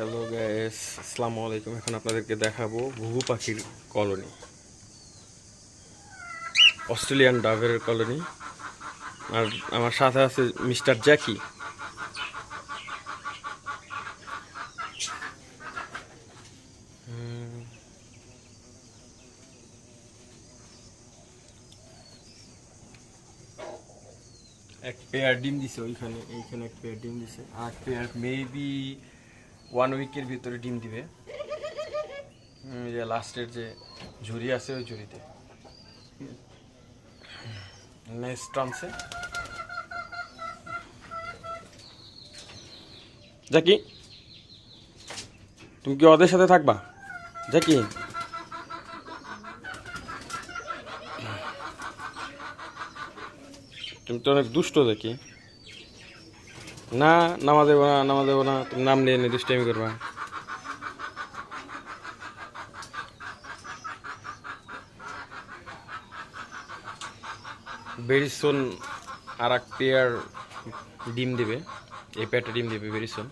Hello gas আসসালামু আলাইকুম এখন আপনাদেরকে দেখাবো ঘুঘু পাখির কলোনি। অস্ট্রেলিয়ান ডাভের কলোনি। আর আমার সাথে আছে মিস্টার জ্যাকি। এক পেয়ার ডিম দিছে ওইখানে, এইখানে এক পেয়ার ডিম দিছে। আর পেয়ার মেবি ওয়ান উইকের ভিতরে ডিম দিবে। যে লাস্টের যে ঝুড়ি আছে, ওই ঝুড়িতে। নেক্সট টানছে। জাকি, তুমি কি ওদের সাথে থাকবা? জাকি। তুমি তো অনেক দুষ্ট দেখি না নামা দেবো না নামা দেবো না, তুমি নাম নিয়ে নির্দিষ্ট আমি করবা। বেরিসন আর এক পেয়ার ডিম দেবে, এই পেয়ারটা ডিম দেবে বেরিসন